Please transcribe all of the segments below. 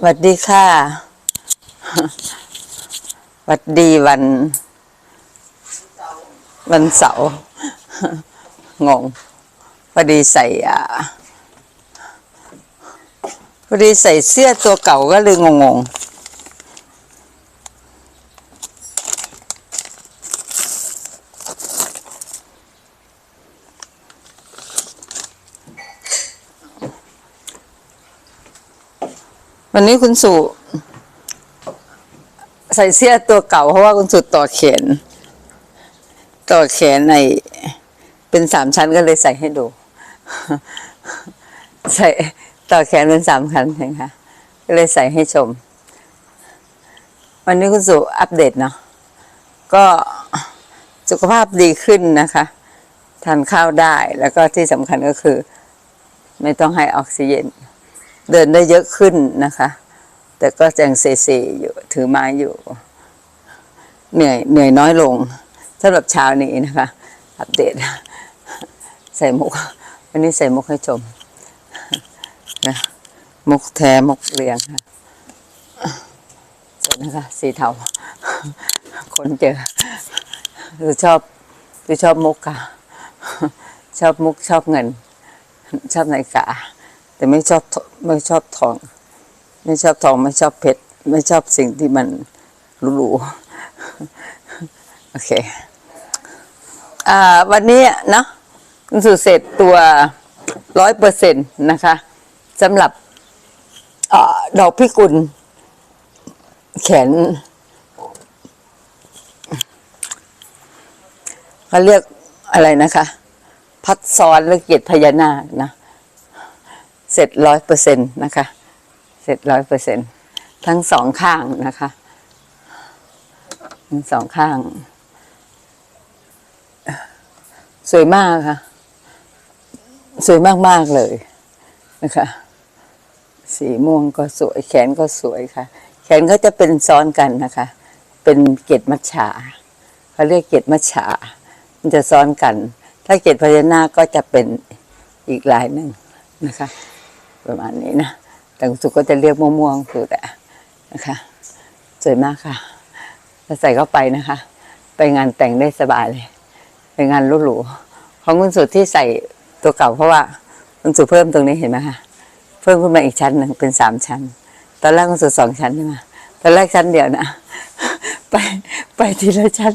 สวัสดีค่ะสวัสดีวัน วันเสาร์งงพอดีใส่อะพอดีใส่เสื้อตัวเก่าก็เลยงงงๆ วันนี้คุณสุใส่เสื้อตัวเก่าเพราะว่าคุณสุต่อเขนต่อแขนในเป็นสามชั้นก็เลยใส่ให้ดู ใส่ต่อแขนเป็นสามชั้นเองค่ะก็เลยใส่ให้ชม วันนี้คุณสุอัปเดตเนาะก็สุขภาพดีขึ้นนะคะทานข้าวได้แล้วก็ที่สำคัญก็คือ ไม่ต้องให้ออกซิเจน เดินได้เยอะขึ้นนะคะ แต่ก็ยังเซเซอยู่ถือไม้อยู่ เหนื่อยเหนื่อยน้อยลงสำหรับเช้านี้นะคะ อัปเดต ใส่มุก วันนี้ใส่มุกให้ชมนะมุกแท้มุกเรียงค่ะสร็จนะคะ สีเทาคนเจอดูชอบดูชอบมุกค่ะ ชอบมุกชอบเงิน ชอบนาฬิกา แต่ไม่ชอบไม่ชอบทอง ไม่ชอบทองไม่ชอบเพชรไม่ชอบสิ่งที่มันหรูๆโอเคอ่าวันนี้เนาะคุณสุเสร็จตัวร้อยเปอร์เซ็นต์นะคะสำหรับอดอกพิกุล แขนเขาเรียกอะไรนะคะ พัดซ้อนหรือเกียรติพญานาคนะ เสร็จร้อยเปอร์เซ็นต์นะคะ เสร็จร้อยเปอร์เซ็นต์ทั้งสองข้างนะคะทั้งสองข้าง สวยมากค่ะ สวยมาก ๆ เลยนะคะ สีม่วงก็สวย แขนก็สวยค่ะ แขนก็จะเป็นซ้อนกันนะคะ เป็นเกล็ดมัชฉาเขาเรียกเกล็ดมัชฉา มันจะซ้อนกัน ถ้าเกล็ดพญานาคก็จะเป็นอีกลายหนึ่งนะคะ ประมาณนี้นะแต่สุก็จะเรียกม่วงๆคือแต่นะคะสวยมากค่ะแล้วใส่เข้าไปนะคะ ไปงานแต่งได้สบายเลย ไปงานหรูๆของคุณสุที่ใส่ตัวเก่าเพราะว่าคุณสุเพิ่มตรงนี้เห็นไหมคะเพิ่มขึ้นมาอีกชั้นหนึ่งเป็นสามชั้น ตอนแรกคุณสุสองชั้นใช่ไหมตอนแรกชั้นเดียวนะไปไปทีละชั้น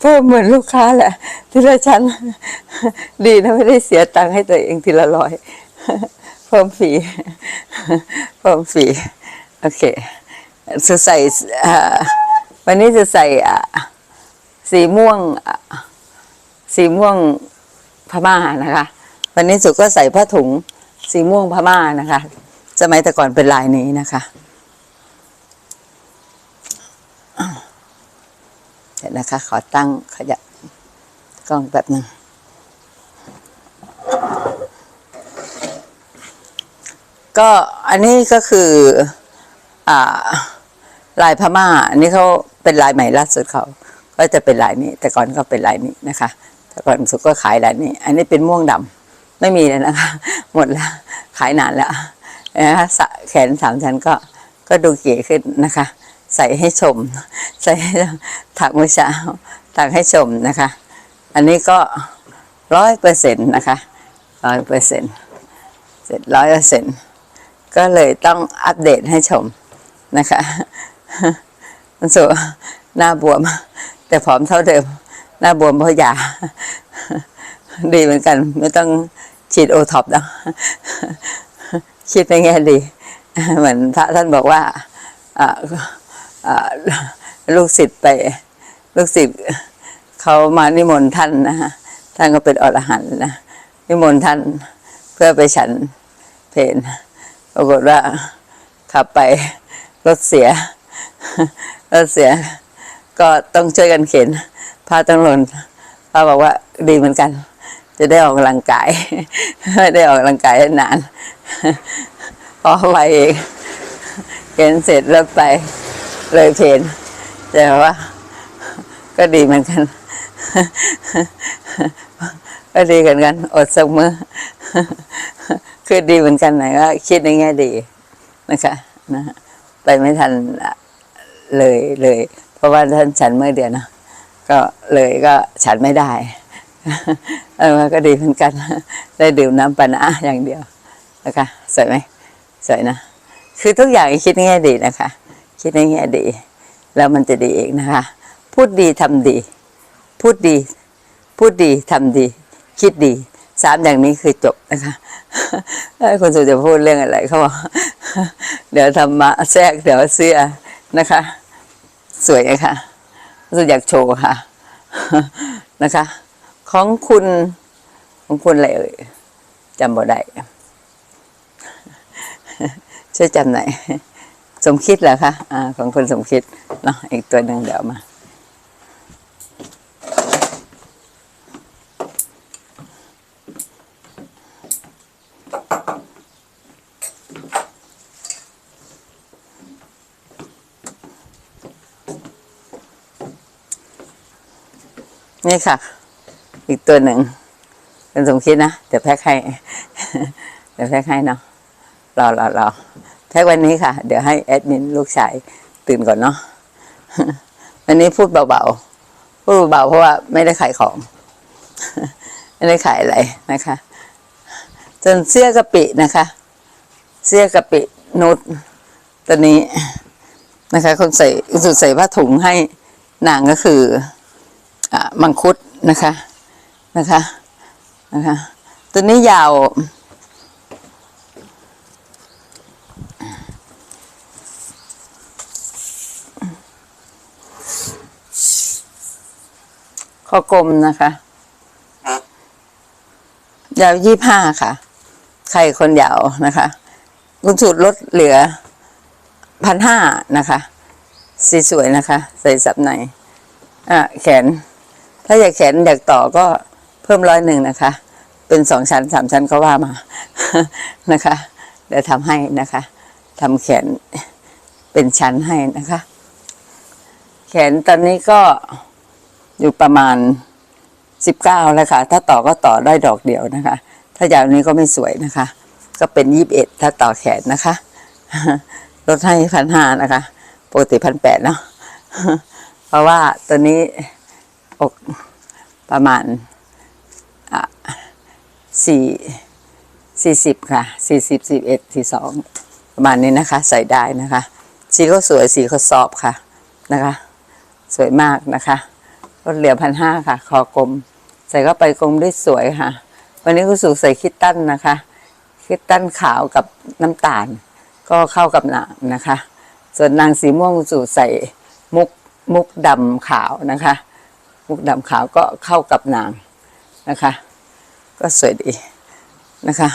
เพิ่มเหมือนลูกค้าแหละ ทีละชั้น ดีนะไม่ได้เสียตังค์ให้ตัวเองทีละร้อย เพิ่มฟรีเพิ่มฟรีโอเคจะใส่วันนี้จะใส่สีม่วงสีม่วงพม่านะคะ วันนี้สุก็ใส่ผ้าถุงสีม่วงพม่านะคะสมัยแต่ก่อนเป็นลายนี้นะคะเดี๋ยวนะคะ ขอตั้งขยับกล้องแบบหนึ่ง ก็อันนี้ก็คืออ่าลายพม่า อันนี้เขาเป็นลายใหม่ล่าสุดเขาก็จะเป็นลายนี้ แต่ก่อนก็เป็นลายนี้นะคะ แต่ก่อนสุดก็ขายลายนี้ อันนี้เป็นม่วงดำไม่มีแล้วนะคะ หมดแล้วขายนานแล้วนะคะสะแขนสามชั้นก็ก็ดูเก๋ขึ้นนะคะ ใส่ให้ชม ใส่ให้ถักเมื่อเช้าถักให้ชมนะคะ อันนี้ก็ร้อยเปอร์เซ็นต์นะคะร้อยเปอร์เซ็นต์เสร็จร้อยเปอร์เซ็นต์ ก็เลยต้องอัปเดตให้ชมนะคะมันสูหน้าบวม แต่ผอมเท่าเดิม หน้าบวมเพราะยา ดีเหมือนกัน ไม่ต้องฉีดโอท็อปนะคิดในแง่ดี เหมือนพระท่านบอกว่าลูกศิษย์ไป ลูกศิษย์เขามานิมนต์ท่านนะฮะท่านก็เป็นอรหันต์นะนิมนต์ท่านเพื่อไปฉันเพน ปรากฏว่าขับไปรถเสีย รถเสีย ก็ต้องช่วยกันเข็นพาต้งหล่นพาบอกว่าดีเหมือนกัน จะได้ออกกำลังกายไม่ได้ออกกำลังกายนานพอไปเองเข็นเสร็จแล้วไปเลยเพนแต่ว่า ก็ดีเหมือนกันก็ดีเหมือนกัน อดสักมือ คือดีเหมือนกันไหนก็คิดในแง่ดีนะคะนะฮะไปไม่ทันเลยเลย เพราะว่าท่านฉันเมื่อเดือนนะก็เลยก็ฉันไม่ได้เออก็ดีเหมือนกัน ได้ดื่มน้ำปานะอย่างเดียวนะคะสวยไหมสวยนะ คือทุกอย่างคิดในแง่ดีนะคะ คิดในแง่ดี แล้วมันจะดีเองนะคะ พูดดีทำดี พูดดี พูดดีทำดี คิดดี สามอย่างนี้คือจบนะคะคุณสุจะพูดเรื่องอะไรเขาบอกเดี๋ยวธรรมะแทรกเดี๋ยวเสื้อนะคะ สวยค่ะรู้สึกอยากโชว์ค่ะนะคะ ของคุณของคุณอะไรเอ่ยจำบ่ได้ช่วยจำหน่อยสมคิดเหรอคะอ่าของคุณสมคิดเนาะอีกตัวหนึ่งเดี๋ยวมา นี่ค่ะ อีกตัวหนึ่งเป็นสมคิดนะเดี๋ยวแพ็คให้ เดี๋ยวแพ็คให้เนาะรอรอรอแพ็ควันนี้ค่ะ เดี๋ยวให้แอดมินลูกชายตื่นก่อนเนาะวันนี้พูดเบาๆพูดเบาเพราะว่าไม่ได้ขายของ ไม่ได้ขายอะไรนะคะส่วนเสื้อกะปินะคะ เสื้อกะปินุดตัวนี้นะคะคนใส่สุดใส่ผ้าถุงให้นางก็คือ มังคุดนะคะนะคะนะคะตัวนี้ยาวคอกลมนะคะยาวยี่ห้าค่ะใครคนยาวนะคะคุณสูตรลดเหลือพันห้านะคะ สีสวยนะคะ ใส่สับในอะแขน ถ้าอยากแขนอยากต่อก็เพิ่มร้อยหนึ่งนะคะ เป็นสองชั้นสามชั้นก็ว่ามานะคะเดี๋ยวทำให้นะคะทำแขนเป็นชั้นให้นะคะ แขนตอนนี้ก็อยู่ประมาณสิบเก้าแล้วค่ะ ถ้าต่อก็ต่อได้ดอกเดียวนะคะ ถ้ายาวนี้ก็ไม่สวยนะคะ ก็เป็นยี่สิบเอ็ดถ้าต่อแขนนะคะลดให้พันห้านะคะ ปกติพันแปดเนาะเพราะว่าตัวนี้ อกประมาณอะสี่สี่สิบค่ะสี่สิบสี่เอ็ดสี่สองประมาณนี้นะคะ ใส่ได้นะคะ สีก็สวยสีก็สอบค่ะนะคะ สวยมากนะคะลดเหลือพันห้าค่ะ คอกลม ใส่เข้าไปกลมได้สวยค่ะ วันนี้คุณสุใส่คิตตันนะคะ คิตตันขาวกับน้ำตาล ก็เข้ากับหนังนะคะ ส่วนนางสีม่วงคุณสุใส่มุกมุกดำขาวนะคะ มุกดำขาวก็เข้ากับนางนะคะ ก็สวยดีนะคะ